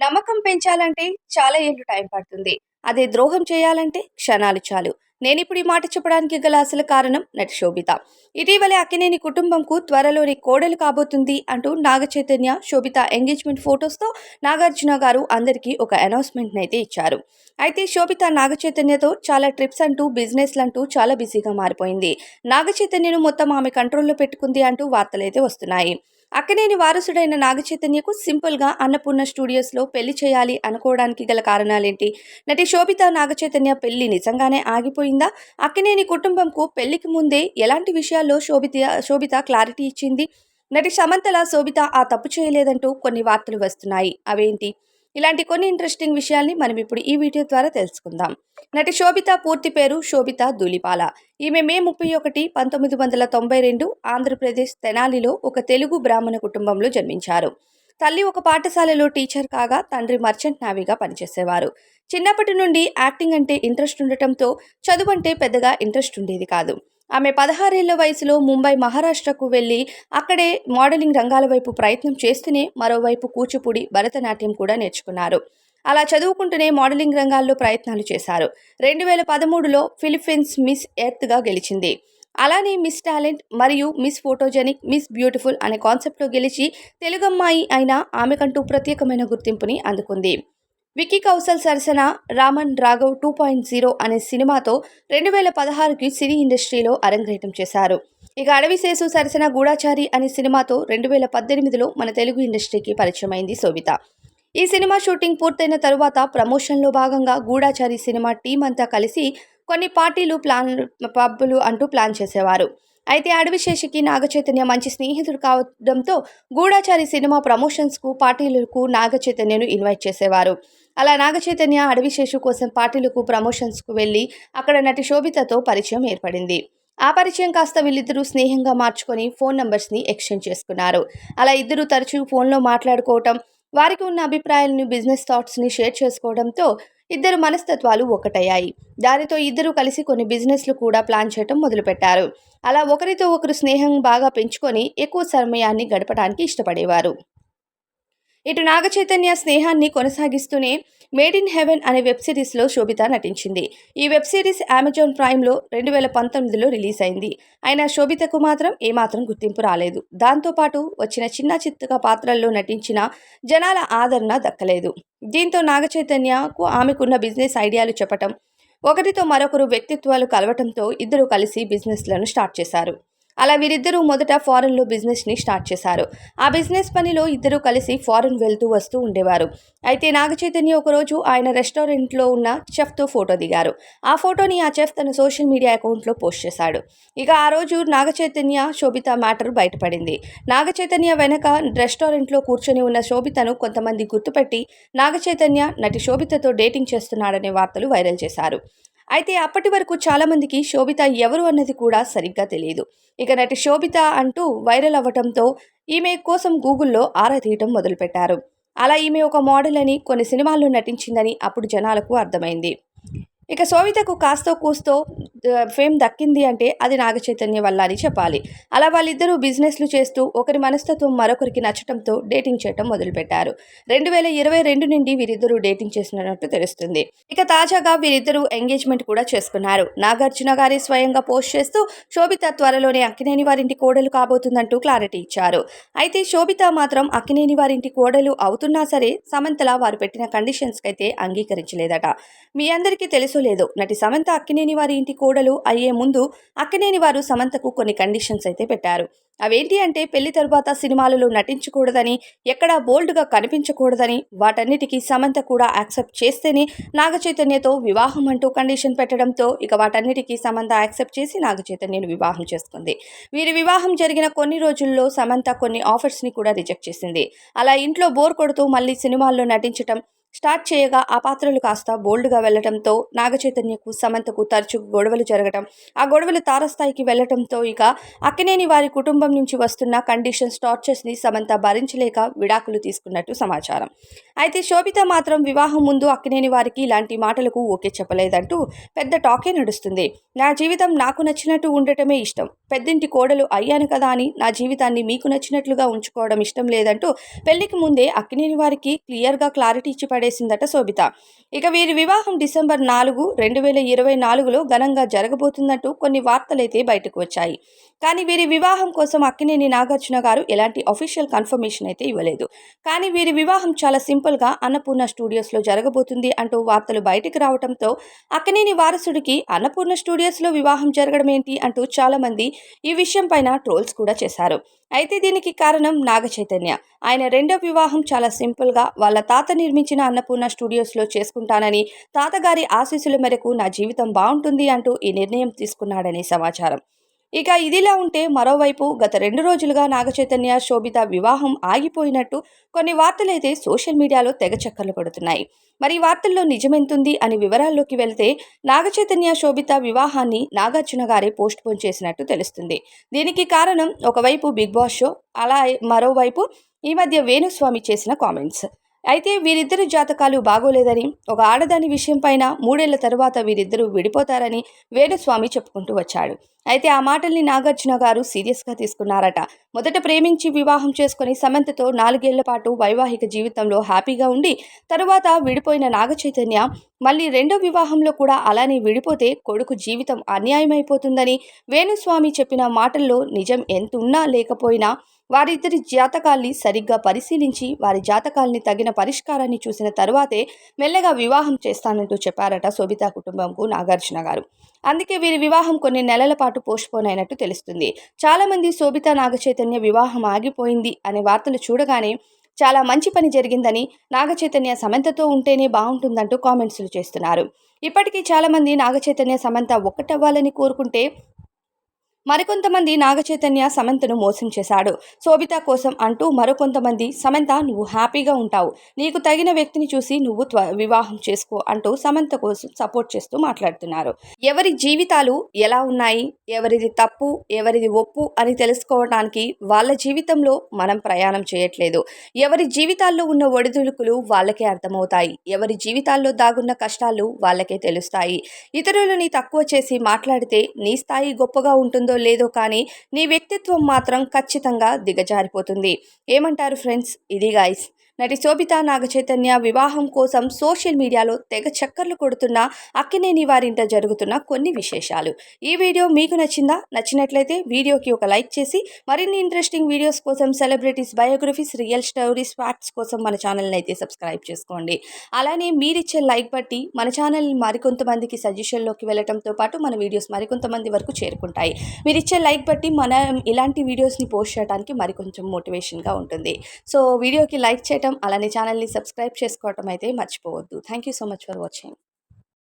నమ్మకం పెంచాలంటే చాలా ఏళ్ళు టైం పడుతుంది. అదే ద్రోహం చేయాలంటే క్షణాలు చాలు. నేను ఇప్పుడు ఈ మాట చెప్పడానికి గల అసలు కారణం నటి శోభిత. ఇటీవలే అక్కినేని కుటుంబంకు త్వరలోని కోడలు కాబోతుంది అంటూ నాగ చైతన్య శోభిత ఎంగేజ్మెంట్ ఫొటోస్తో నాగార్జున గారు అందరికీ ఒక అనౌన్స్మెంట్ని అయితే ఇచ్చారు. అయితే శోభిత నాగ చైతన్యతో చాలా ట్రిప్స్ అంటూ బిజినెస్లు అంటూ చాలా బిజీగా మారిపోయింది. నాగ చైతన్యను మొత్తం ఆమె కంట్రోల్లో పెట్టుకుంది అంటూ వార్తలైతే వస్తున్నాయి. అక్కనేని వారసుడైన నాగచైతన్యకు సింపుల్గా అన్నపూర్ణ స్టూడియోస్లో పెళ్ళి చేయాలి అనుకోవడానికి గల కారణాలేంటి? నటి శోభిత నాగచైతన్య పెళ్ళి నిజంగానే ఆగిపోయిందా? అక్కనేని కుటుంబంకు పెళ్ళికి ముందే ఎలాంటి విషయాల్లో శోభిత శోభిత క్లారిటీ ఇచ్చింది? నటి సమంతల శోభిత ఆ తప్పు చేయలేదంటూ కొన్ని వార్తలు వస్తున్నాయి. అవేంటి? ఇలాంటి కొన్ని ఇంట్రెస్టింగ్ విషయాల్ని మనం ఇప్పుడు ఈ వీడియో ద్వారా తెలుసుకుందాం. నటి శోభిత పూర్తి పేరు శోభిత ధూలిపాల ఈమె మే ముప్పై ఒకటి పంతొమ్మిది వందల తొంభై రెండు ఆంధ్రప్రదేశ్ తెనాలిలో ఒక తెలుగు బ్రాహ్మణ కుటుంబంలో జన్మించారు. తల్లి ఒక పాఠశాలలో టీచర్ కాగా తండ్రి మర్చెంట్ నావీగా పనిచేసేవారు. చిన్నప్పటి నుండి యాక్టింగ్ అంటే ఇంట్రెస్ట్ ఉండటంతో చదువు అంటే పెద్దగా ఇంట్రెస్ట్ ఉండేది కాదు. ఆమె పదహారేళ్ళ వయసులో ముంబై మహారాష్ట్రకు వెళ్ళి అక్కడే మోడలింగ్ రంగాల వైపు ప్రయత్నం చేస్తూనే మరోవైపు కూచిపూడి భరతనాట్యం కూడా నేర్చుకున్నారు. అలా చదువుకుంటూనే మోడలింగ్ రంగాల్లో ప్రయత్నాలు చేశారు. రెండు వేల పదమూడులో ఫిలిప్పీన్స్ మిస్ ఎర్త్గా గెలిచింది. అలానే మిస్ టాలెంట్ మరియు మిస్ ఫోటోజెనిక్ మిస్ బ్యూటిఫుల్ అనే కాన్సెప్ట్లో గెలిచి తెలుగమ్మాయి అయిన ఆమెకంటూ ప్రత్యేకమైన గుర్తింపుని అందుకుంది. విక్కీ కౌశల్ సరసన Raman Raghav two point zero అనే సినిమాతో రెండు వేల పదహారుకి సినీ ఇండస్ట్రీలో అరంగేటం చేశారు. ఇక అడవి అడవిశేసు సరసన గూఢాచారి అనే సినిమాతో రెండు వేల పద్దెనిమిదిలో మన తెలుగు ఇండస్ట్రీకి పరిచయమైంది శోభిత. ఈ సినిమా షూటింగ్ పూర్తయిన తరువాత ప్రమోషన్లో భాగంగా గూఢాచారి సినిమా టీం అంతా కలిసి కొన్ని పార్టీలు ప్లాన్ పబ్బులు అంటూ ప్లాన్ చేసేవారు. అయితే అడవిశేషికి నాగచైతన్య మంచి స్నేహితుడు కావడంతో గూఢాచారి సినిమా ప్రమోషన్స్కు పార్టీలకు నాగచైతన్యను ఇన్వైట్ చేసేవారు. అలా నాగచైతన్య అడవిశేషు కోసం పార్టీలకు ప్రమోషన్స్కు వెళ్ళి అక్కడ నటి శోభితతో పరిచయం ఏర్పడింది. ఆ పరిచయం కాస్త వీళ్ళిద్దరూ స్నేహంగా మార్చుకొని ఫోన్ నంబర్స్ని ఎక్స్చేంజ్ చేసుకున్నారు. అలా ఇద్దరు తరచూ ఫోన్లో మాట్లాడుకోవటం వారికి ఉన్న అభిప్రాయాలను బిజినెస్ థాట్స్ని షేర్ చేసుకోవడంతో ఇద్దరు మనస్తత్వాలు ఒకటయ్యాయి. దానితో ఇద్దరు కలిసి కొన్ని బిజినెస్లు కూడా ప్లాన్ చేయటం మొదలుపెట్టారు. అలా ఒకరితో ఒకరు స్నేహం బాగా పెంచుకొని ఎక్కువ సమయాన్ని గడపడానికి ఇష్టపడేవారు. ఇటు నాగచైతన్య స్నేహాన్ని కొనసాగిస్తూనే మేడ్ ఇన్ హెవెన్ అనే వెబ్ సిరీస్లో శోభిత నటించింది. ఈ వెబ్ సిరీస్ అమెజాన్ ప్రైమ్లో రెండు వేల పంతొమ్మిదిలో రిలీజ్ అయింది అయినా శోభితకు మాత్రం ఏమాత్రం గుర్తింపు రాలేదు. దాంతోపాటు వచ్చిన చిన్న చిత్తగా పాత్రల్లో నటించిన జనాల ఆదరణ దక్కలేదు. దీంతో నాగచైతన్యకు ఆమెకున్న బిజినెస్ ఐడియాలు చెప్పటం ఒకరితో మరొకరు వ్యక్తిత్వాలు కలవటంతో ఇద్దరు కలిసి బిజినెస్లను స్టార్ట్ చేశారు. అలా వీరిద్దరూ మొదట ఫారెన్లో బిజినెస్ని స్టార్ట్ చేశారు. ఆ బిజినెస్ పనిలో ఇద్దరూ కలిసి ఫారెన్ వెళ్తూ వస్తూ ఉండేవారు. అయితే నాగచైతన్య ఒకరోజు ఆయన రెస్టారెంట్లో ఉన్న చెఫ్తో ఫోటో దిగారు. ఆ ఫోటోని ఆ చెఫ్ తన సోషల్ మీడియా అకౌంట్లో పోస్ట్ చేశాడు. ఇక ఆ రోజు నాగచైతన్య శోభిత మ్యాటర్ బయటపడింది. నాగచైతన్య వెనక రెస్టారెంట్లో కూర్చొని ఉన్న శోభితను కొంతమంది గుర్తుపెట్టి నాగచైతన్య నటి శోభితతో డేటింగ్ చేస్తున్నాడనే వార్తలు వైరల్ చేశారు. అయితే అప్పటి వరకు చాలామందికి శోభిత ఎవరు అన్నది కూడా సరిగ్గా తెలియదు. ఇక నటి శోభిత అంటూ వైరల్ అవ్వటంతో ఈమె కోసం గూగుల్లో ఆరా తీయటం మొదలుపెట్టారు. అలా ఈమె ఒక మోడల్ అని కొన్ని సినిమాల్లో నటించిందని అప్పుడు జనాలకు అర్థమైంది. ఇక శోభితకు కాస్తో కూస్తో ఫేమ్ దక్కింది అంటే అది నాగ చైతన్య వల్ల అని చెప్పాలి. అలా వాళ్ళిద్దరూ బిజినెస్లు చేస్తూ ఒకరి మనస్తత్వం మరొకరికి నచ్చటంతో డేటింగ్ చేయటం మొదలుపెట్టారు. రెండు వేల ఇరవై రెండు నుండి వీరిద్దరూ డేటింగ్ చేసినట్టు తెలుస్తుంది. ఇక తాజాగా వీరిద్దరూ ఎంగేజ్మెంట్ కూడా చేసుకున్నారు. నాగార్జున గారి స్వయంగా పోస్ట్ చేస్తూ శోభిత త్వరలోనే అక్కినేని వారింటి కోడలు కాబోతుందంటూ క్లారిటీ ఇచ్చారు. అయితే శోభిత మాత్రం అక్కినేని వారింటి కోడలు అవుతున్నా సరే సమంతల వారు పెట్టిన కండిషన్స్కి అయితే అంగీకరించలేదట. మీ అందరికీ తెలుసు లేదు? నటి సమంత అక్కినేని వారి ఇంటి కోడలు అయ్యే ముందు అక్కనేని వారు సమంతకు కొన్ని కండిషన్స్ అయితే పెట్టారు. అవేంటి అంటే పెళ్ళి తరువాత సినిమాలలో నటించకూడదని ఎక్కడా బోల్డ్గా కనిపించకూడదని వాటన్నిటికీ సమంత కూడా యాక్సెప్ట్ చేస్తేనే నాగచైతన్యతో వివాహం అంటూ కండిషన్ పెట్టడంతో ఇక వాటన్నిటికీ సమంత యాక్సెప్ట్ చేసి నాగచైతన్యను వివాహం చేసుకుంది. వీరి వివాహం జరిగిన కొన్ని రోజుల్లో సమంత కొన్ని ఆఫర్స్ని కూడా రిజెక్ట్ చేసింది. అలా ఇంట్లో బోర్ కొడుతూ మళ్ళీ సినిమాల్లో నటించటం స్టార్ట్ చేయగా ఆ పాత్రలు కాస్త బోల్డ్గా వెళ్ళడంతో నాగచైతన్యకు సమంతకు తరచు గొడవలు జరగడం ఆ గొడవలు తారస్థాయికి వెళ్ళడంతో ఇక అక్కినేని వారి కుటుంబం నుంచి వస్తున్న కండిషన్స్ టార్చర్స్ని సమంత భరించలేక విడాకులు తీసుకున్నట్టు సమాచారం. అయితే శోభిత మాత్రం వివాహం ముందు అక్కినేని వారికి ఇలాంటి మాటలకు ఓకే చెప్పలేదంటూ పెద్ద టాకే నడుస్తుంది. నా జీవితం నాకు నచ్చినట్టు ఉండటమే ఇష్టం. పెద్దింటి కోడలు అయ్యాను కదా అని నా జీవితాన్ని మీకు నచ్చినట్లుగా ఉంచుకోవడం ఇష్టం లేదంటూ పెళ్ళికి ముందే అక్కినేని వారికి క్లియర్గా క్లారిటీ ఇచ్చి పడేసిందట శోభిత. ఇక వీరి వివాహం డిసెంబర్ నాలుగు రెండు వేల ఇరవై నాలుగులో ఘనంగా జరగబోతున్నట్టు కొన్ని వార్తలైతే బయటకు వచ్చాయి. కానీ వీరి వివాహం కోసం అక్కినేని నాగార్జున గారు ఎలాంటి అఫీషియల్ కన్ఫర్మేషన్ అయితే ఇవ్వలేదు. కానీ వీరి వివాహం చాలా సింపుల్గా అన్నపూర్ణ స్టూడియోస్లో జరగబోతుంది అంటూ వార్తలు బయటకు రావడంతో అక్కినేని వారసుడికి అన్నపూర్ణ స్టూడియోస్లో వివాహం జరగడం ఏంటి అంటూ చాలామంది ఈ విషయం పైన ట్రోల్స్ కూడా చేశారు. అయితే దీనికి కారణం నాగ చైతన్య ఆయన రెండో వివాహం చాలా సింపుల్గా వాళ్ళ తాత నిర్మించిన అన్నపూర్ణ స్టూడియోస్లో చేసుకుంటానని తాతగారి ఆశీస్సుల మేరకు నా జీవితం బాగుంటుంది అంటూ ఈ నిర్ణయం తీసుకున్నాడని సమాచారం. ఇక ఇదిలా ఉంటే మరోవైపు గత రెండు రోజులుగా నాగచైతన్య శోభిత వివాహం ఆగిపోయినట్టు కొన్ని వార్తలైతే సోషల్ మీడియాలో తెగ చక్కర్లు పడుతున్నాయి. మరి వార్తల్లో నిజమెంతుంది అని వివరాల్లోకి వెళ్తే నాగచైతన్య శోభిత వివాహాన్ని నాగార్జున గారే పోస్ట్ పోన్ చేసినట్టు తెలుస్తుంది. దీనికి కారణం ఒకవైపు బిగ్ బాస్ షో అలా మరోవైపు ఈ మధ్య వేణుస్వామి చేసిన కామెంట్స్. అయితే వీరిద్దరి జాతకాలు బాగోలేదని ఒక ఆడదాని విషయం పైన మూడేళ్ళ తర్వాత వీరిద్దరూ విడిపోతారని వేణుస్వామి చెప్పుకుంటూ వచ్చాడు. అయితే ఆ మాటల్ని నాగార్జున గారు సీరియస్గా తీసుకున్నారట. మొదట ప్రేమించి వివాహం చేసుకుని సమంతతో నాలుగేళ్ళ పాటు వైవాహిక జీవితంలో హ్యాపీగా ఉండి తరువాత విడిపోయిన నాగచైతన్య మళ్ళీ రెండో వివాహంలో కూడా అలానే విడిపోతే కొడుకు జీవితం అన్యాయమైపోతుందని వేణుస్వామి చెప్పిన మాటల్లో నిజం ఎంతున్నా లేకపోయినా వారిద్దరి జాతకాల్ని సరిగ్గా పరిశీలించి వారి జాతకాల్ని తగిన పరిష్కారాన్ని చూసిన తరువాతే మెల్లగా వివాహం చేస్తానంటూ చెప్పారట శోభితా కుటుంబంకు నాగార్జున గారు. అందుకే వీరి వివాహం కొన్ని నెలల పాటు పోస్ట్పోన్ అయినట్టు తెలుస్తుంది. చాలామంది శోభితా నాగచైతన్య వివాహం ఆగిపోయింది అనే వార్తలు చూడగానే చాలా మంచి పని జరిగిందని నాగచైతన్య సమంతతో ఉంటేనే బాగుంటుందంటూ కామెంట్స్లు చేస్తున్నారు. ఇప్పటికీ చాలామంది నాగచైతన్య సమంత ఒక్కటవ్వాలని కోరుకుంటే మరికొంతమంది నాగచైతన్య సమంతను మోసం చేశాడు. శోభిత కోసం అంటూ మరికొంతమంది సమంత నువ్వు హ్యాపీగా ఉంటావు. నీకు తగిన వ్యక్తిని చూసి నువ్వు వివాహం చేసుకో అంటూ సమంత కోసం సపోర్ట్ చేస్తూ మాట్లాడుతున్నారు. ఎవరి జీవితాలు ఎలా ఉన్నాయి? ఎవరిది తప్పు? ఎవరిది ఒప్పు? అని తెలుసుకోవడానికి వాళ్ళ జీవితంలో మనం ప్రయాణం చేయట్లేదు. ఎవరి జీవితాల్లో ఉన్న ఒడిదుడుకులు వాళ్ళకే అర్థమవుతాయి. ఎవరి జీవితాల్లో దాగున్న కష్టాలు వాళ్ళకే తెలుస్తాయి. ఇతరులని తక్కువ చేసి మాట్లాడితే నీ స్థాయి గొప్పగా ఉంటుందో లేదో కానీ నీ వ్యక్తిత్వం మాత్రం ఖచ్చితంగా దిగజారిపోతుంది. ఏమంటారు ఫ్రెండ్స్? ఇది గాయస్ నటి శోభిత నాగచైతన్య వివాహం కోసం సోషల్ మీడియాలో తెగ చక్కర్లు కొడుతున్న అక్కినేని వారింట జరుగుతున్న కొన్ని విశేషాలు. ఈ వీడియో మీకు నచ్చిందా? నచ్చినట్లయితే వీడియోకి ఒక లైక్ చేసి మరిన్ని ఇంట్రెస్టింగ్ వీడియోస్ కోసం celebrities biographies real stories facts కోసం మన ఛానల్ని అయితే సబ్స్క్రైబ్ చేసుకోండి. అలానే మీరిచ్చే లైక్ బట్టి మన ఛానల్ మరికొంతమందికి సజెషన్లోకి వెళ్ళడంతో పాటు మన వీడియోస్ మరికొంతమంది వరకు చేరుకుంటాయి. మీరు ఇచ్చే లైక్ బట్టి మనం ఇలాంటి వీడియోస్ని పోస్ట్ చేయడానికి మరికొంచెం మోటివేషన్గా ఉంటుంది. సో వీడియోకి లైక్ చేయడం అలానే ఛానల్ని సబ్స్క్రైబ్ చేసుకోవటం అయితే మర్చిపోవద్దు. Thank you so much for watching